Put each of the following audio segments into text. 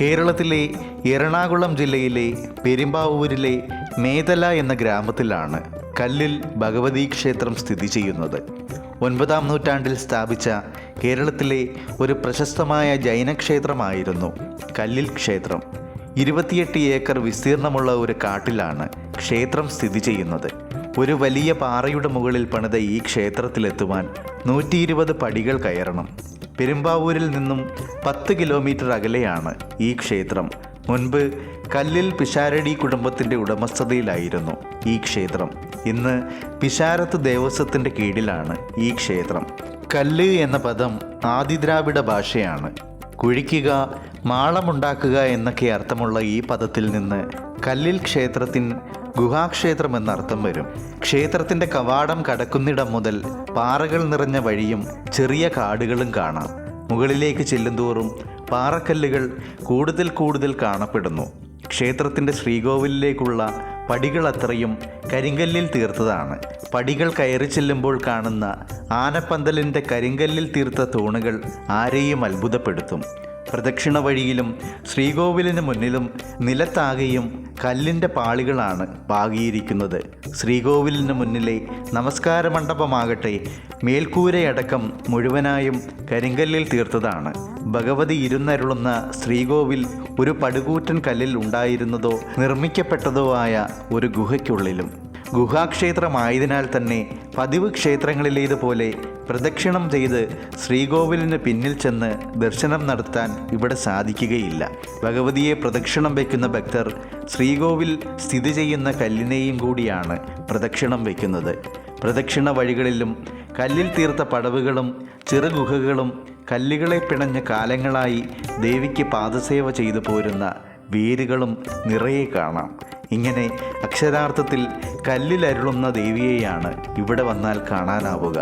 കേരളത്തിലെ എറണാകുളം ജില്ലയിലെ പെരുമ്പാവൂരിലെ മേതല എന്ന ഗ്രാമത്തിലാണ് കല്ലിൽ ഭഗവതി ക്ഷേത്രം സ്ഥിതി ചെയ്യുന്നത്. ഒൻപതാം നൂറ്റാണ്ടിൽ സ്ഥാപിച്ച കേരളത്തിലെ ഒരു പ്രശസ്തമായ ജൈനക്ഷേത്രമായിരുന്നു കല്ലിൽ ക്ഷേത്രം. ഇരുപത്തിയെട്ട് ഏക്കർ വിസ്തീർണമുള്ള ഒരു കാട്ടിലാണ് ക്ഷേത്രം സ്ഥിതി ചെയ്യുന്നത്. ഒരു വലിയ പാറയുടെ മുകളിൽ പണിത ഈ ക്ഷേത്രത്തിലെത്തുവാൻ നൂറ്റി ഇരുപത് പടികൾ കയറണം. പെരുമ്പാവൂരിൽ നിന്നും പത്ത് കിലോമീറ്റർ അകലെയാണ് ഈ ക്ഷേത്രം. മുൻപ് കല്ലിൽ പിഷാരടി കുടുംബത്തിന്റെ ഉടമസ്ഥതയിലായിരുന്നു ഈ ക്ഷേത്രം. ഇന്ന് പിഷാരത്ത് ദേവസ്വത്തിന്റെ കീഴിലാണ് ഈ ക്ഷേത്രം. കല്ല് എന്ന പദം ആദിദ്രാവിഡ ഭാഷയാണ്. കുഴിക്കുക മാളമുണ്ടാക്കുക എന്നൊക്കെ അർത്ഥമുള്ള ഈ പദത്തിൽ നിന്ന് കല്ലിൽ ക്ഷേത്രത്തിന് ഗുഹാക്ഷേത്രം എന്നർത്ഥം വരും. ക്ഷേത്രത്തിന്റെ കവാടം കടക്കുന്നിടം മുതൽ പാറകൾ നിറഞ്ഞ വഴിയും ചെറിയ കാടുകളും കാണാം. മുകളിലേക്ക് ചെല്ലുന്തോറും പാറക്കല്ലുകൾ കൂടുതൽ കൂടുതൽ കാണപ്പെടുന്നു. ക്ഷേത്രത്തിന്റെ ശ്രീകോവിലിലേക്കുള്ള പടികൾ അത്രയും കരിങ്കല്ലിൽ തീർത്തതാണ്. പടികൾ കയറി ചെല്ലുമ്പോൾ കാണുന്ന ആനപ്പന്തലിന്റെ കരിങ്കല്ലിൽ തീർത്ത തൂണുകൾ ആരെയും അത്ഭുതപ്പെടുത്തും. പ്രദക്ഷിണ വഴിയിലും ശ്രീകോവിലിന് മുന്നിലും നിലത്താകെയും കല്ലിന്റെ പാളികളാണ് പാകിയിരിക്കുന്നത്. ശ്രീകോവിലിന് മുന്നിലെ നമസ്കാര മണ്ഡപമാകട്ടെ മേൽക്കൂരയടക്കം മുഴുവനായും കരിങ്കല്ലിൽ തീർത്തതാണ്. ഭഗവതി ഇരുന്നരുളുന്ന ശ്രീകോവിൽ ഒരു പടുകൂറ്റൻ കല്ലിൽ ഉണ്ടായിരുന്നതോ നിർമ്മിക്കപ്പെട്ടതോ ആയ ഒരു ഗുഹയ്ക്കുള്ളിലും. ഗുഹാക്ഷേത്രമായതിനാൽ തന്നെ പതിവ് ക്ഷേത്രങ്ങളിലേതുപോലെ പ്രദക്ഷിണം ചെയ്ത് ശ്രീകോവിലിന് പിന്നിൽ ചെന്ന് ദർശനം നടത്താൻ ഇവിടെ സാധിക്കുകയില്ല. ഭഗവതിയെ പ്രദക്ഷിണം വയ്ക്കുന്ന ഭക്തർ ശ്രീകോവിൽ സ്ഥിതി ചെയ്യുന്ന കല്ലിനെയും കൂടിയാണ് പ്രദക്ഷിണം വയ്ക്കുന്നത്. പ്രദക്ഷിണ വഴികളിലും കല്ലിൽ തീർത്ത പടവുകളും ചെറുഗുഹകളും കല്ലുകളെ പിണഞ്ഞ കാലങ്ങളായി ദേവിക്ക് പാദസേവ ചെയ്തു പോരുന്ന വേരുകളും നിറയെ കാണാം. ഇങ്ങനെ അക്ഷരാർത്ഥത്തിൽ കല്ലിലരുളുന്ന ദേവിയെയാണ് ഇവിടെ വന്നാൽ കാണാനാവുക.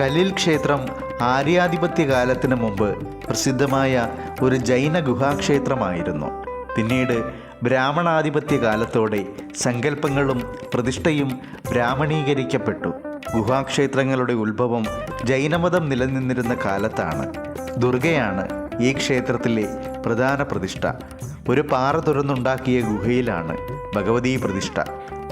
കല്ലിൽ ക്ഷേത്രം ആര്യാധിപത്യ കാലത്തിന് മുമ്പ് പ്രസിദ്ധമായ ഒരു ജൈന ഗുഹാക്ഷേത്രമായിരുന്നു. പിന്നീട് ബ്രാഹ്മണാധിപത്യ കാലത്തോടെ സങ്കല്പങ്ങളും പ്രതിഷ്ഠയും ബ്രാഹ്മണീകരിക്കപ്പെട്ടു. ഗുഹാക്ഷേത്രങ്ങളുടെ ഉത്ഭവം ജൈനമതം നിലനിന്നിരുന്ന കാലത്താണ്. ദുർഗയാണ് ഈ ക്ഷേത്രത്തിലെ പ്രധാന പ്രതിഷ്ഠ. ഒരു പാറ തുറന്നുണ്ടാക്കിയ ഗുഹയിലാണ് ഭഗവതീ പ്രതിഷ്ഠ.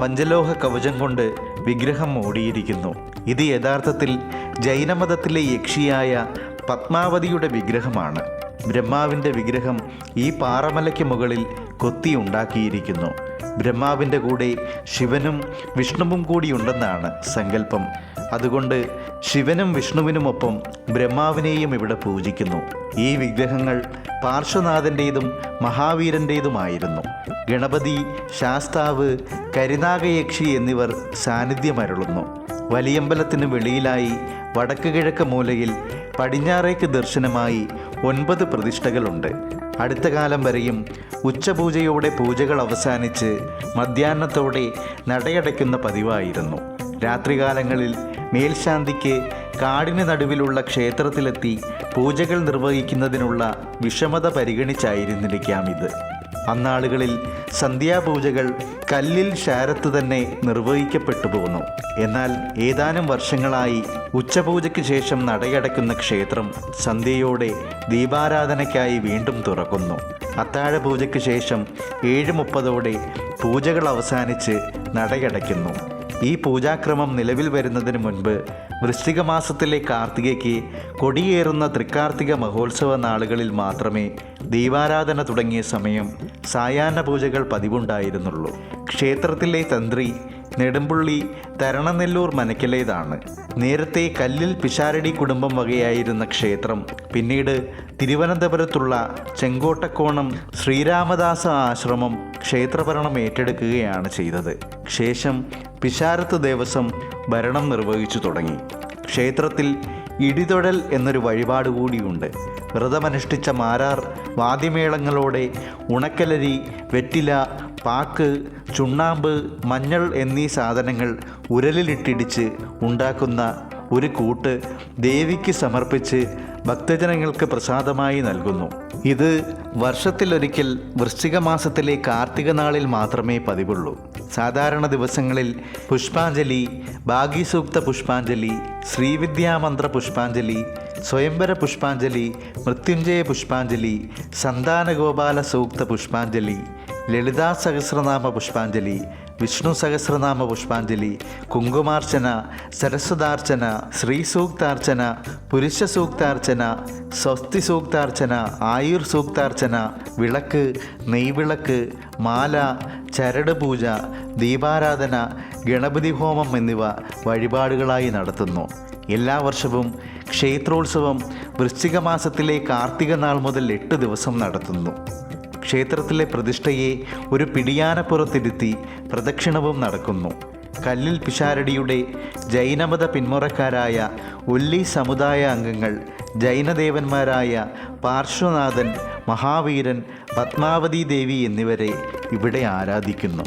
പഞ്ചലോഹ കവചം കൊണ്ട് വിഗ്രഹം ഓടിയിരിക്കുന്നു ഇത് യഥാർത്ഥത്തിൽ ജൈനമതത്തിലെ യക്ഷിയായ പത്മാവതിയുടെ വിഗ്രഹമാണ്. ബ്രഹ്മാവിന്റെ വിഗ്രഹം ഈ പാറമലയ്ക്ക് മുകളിൽ കൊത്തി ഉണ്ടാക്കിയിരിക്കുന്നു. ബ്രഹ്മാവിന്റെ കൂടെ ശിവനും വിഷ്ണുവും കൂടിയുണ്ടെന്നാണ് സങ്കല്പം. അതുകൊണ്ട് ശിവനും വിഷ്ണുവിനുമൊപ്പം ബ്രഹ്മാവിനെയും ഇവിടെ പൂജിക്കുന്നു. ഈ വിഗ്രഹങ്ങൾ പാർശ്വനാഥന്റേതും മഹാവീരന്റേതുമായിരുന്നു. ഗണപതി ശാസ്താവ് കരിനാഗയക്ഷി എന്നിവർ സാന്നിധ്യമരുളുന്നു. വലിയമ്പലത്തിന് വെളിയിലായി വടക്ക് കിഴക്ക് മൂലയിൽ പടിഞ്ഞാറേക്ക് ദർശനമായി ഒൻപത് പ്രതിഷ്ഠകളുണ്ട്. അടുത്ത കാലം വരെയും ഉച്ചപൂജയോടെ പൂജകൾ അവസാനിച്ച് മധ്യാഹ്നത്തോടെ നടയടയ്ക്കുന്ന പതിവായിരുന്നു. രാത്രികാലങ്ങളിൽ മേൽശാന്തിക്ക് കാടിന് നടുവിലുള്ള ക്ഷേത്രത്തിലെത്തി പൂജകൾ നിർവഹിക്കുന്നതിനുള്ള വിഷമത പരിഗണിച്ചായിരുന്നിരിക്കാം ഇത് അന്നാളുകളിൽ സന്ധ്യാപൂജകൾ കല്ലിൽ ശാരത്ത് തന്നെ നിർവഹിക്കപ്പെട്ടു പോകുന്നു. എന്നാൽ ഏതാനും വർഷങ്ങളായി ഉച്ചപൂജയ്ക്ക് ശേഷം നടയടക്കുന്ന ക്ഷേത്രം സന്ധ്യയോടെ ദീപാരാധനയ്ക്കായി വീണ്ടും തുറക്കുന്നു. അത്താഴ പൂജയ്ക്ക് ശേഷം ഏഴ് മുപ്പതോടെ പൂജകൾ അവസാനിച്ച് നടയടയ്ക്കുന്നു. ഈ പൂജാക്രമം നിലവിൽ വരുന്നതിന് മുൻപ് വൃശ്ചിക മാസത്തിലെ കാർത്തികയ്ക്ക് കൊടിയേറുന്ന തൃക്കാർത്തിക മഹോത്സവ നാളുകളിൽ മാത്രമേ ദീപാരാധന തുടങ്ങിയ സമയം സായാഹ്ന പൂജകൾ പതിവുണ്ടായിരുന്നുള്ളൂ. ക്ഷേത്രത്തിലെ തന്ത്രി നെടുമ്പുള്ളി തരണനെല്ലൂർ മനക്കിലേതാണ്. നേരത്തെ കല്ലിൽ പിഷാരടി കുടുംബം വകയായിരുന്ന ക്ഷേത്രം പിന്നീട് തിരുവനന്തപുരത്തുള്ള ചെങ്കോട്ടക്കോണം ശ്രീരാമദാസ ആശ്രമം ക്ഷേത്രഭരണം ഏറ്റെടുക്കുകയാണ് ചെയ്തത്. ശേഷം പിഷാരത്ത് ദേവസ്വം ഭരണം നിർവഹിച്ചു തുടങ്ങി. ക്ഷേത്രത്തിൽ ഇടിതൊഴൽ എന്നൊരു വഴിപാട് കൂടിയുണ്ട്. വ്രതമനുഷ്ഠിച്ച മാരാർ വാദ്യമേളങ്ങളോടെ ഉണക്കലരി വെറ്റില പാക്ക് ചുണ്ണാമ്പ് മഞ്ഞൾ എന്നീ സാധനങ്ങൾ ഉരലിലിട്ടിടിച്ച് ഉണ്ടാക്കുന്ന ഒരു കൂട്ട് ദേവിക്ക് സമർപ്പിച്ച് ഭക്തജനങ്ങൾക്ക് പ്രസാദമായി നൽകുന്നു. ഇത് വർഷത്തിലൊരിക്കൽ വൃശ്ചിക മാസത്തിലെ കാർത്തിക നാളിൽ മാത്രമേ പതിവുള്ളൂ. സാധാരണ ദിവസങ്ങളിൽ പുഷ്പാഞ്ജലി ഭാഗ്യസൂക്ത പുഷ്പാഞ്ജലി ശ്രീവിദ്യാമന്ത്ര പുഷ്പാഞ്ജലി സ്വയംവര പുഷ്പാഞ്ജലി മൃത്യുഞ്ജയ പുഷ്പാഞ്ജലി സന്താനഗോപാല സൂക്ത പുഷ്പാഞ്ജലി ലളിതാ സഹസ്രനാമ പുഷ്പാഞ്ജലി വിഷ്ണു സഹസ്രനാമ പുഷ്പാഞ്ജലി കുങ്കുമാർച്ചന സരസ്വതാർച്ചന ശ്രീ സൂക്താർച്ചന പുരുഷ സൂക്താർച്ചന സ്വസ്തി സൂക്താർച്ചന ആയുർ സൂക്താർച്ചന വിളക്ക് നെയ്വിളക്ക് മാല ചരട് പൂജ ദീപാരാധന ഗണപതി ഹോമം എന്നിവ വഴിപാടുകളായി നടത്തുന്നു. എല്ലാ വർഷവും ക്ഷേത്രോത്സവം വൃശ്ചിക മാസത്തിലെ കാർത്തിക നാൾ മുതൽ എട്ട് ദിവസം നടത്തുന്നു. ക്ഷേത്രത്തിലെ പ്രതിഷ്ഠയെ ഒരു പിടിയാനപ്പുറത്തിരുത്തി പ്രദക്ഷിണവും നടക്കുന്നു. കല്ലിൽ പിഷാരടിയുടെ ജൈനമത പിന്മുറക്കാരായ ഒല്ലി സമുദായ അംഗങ്ങൾ ജൈനദേവന്മാരായ പാർശ്വനാഥൻ മഹാവീരൻ പത്മാവതി ദേവി എന്നിവരെ ഇവിടെ ആരാധിക്കുന്നു.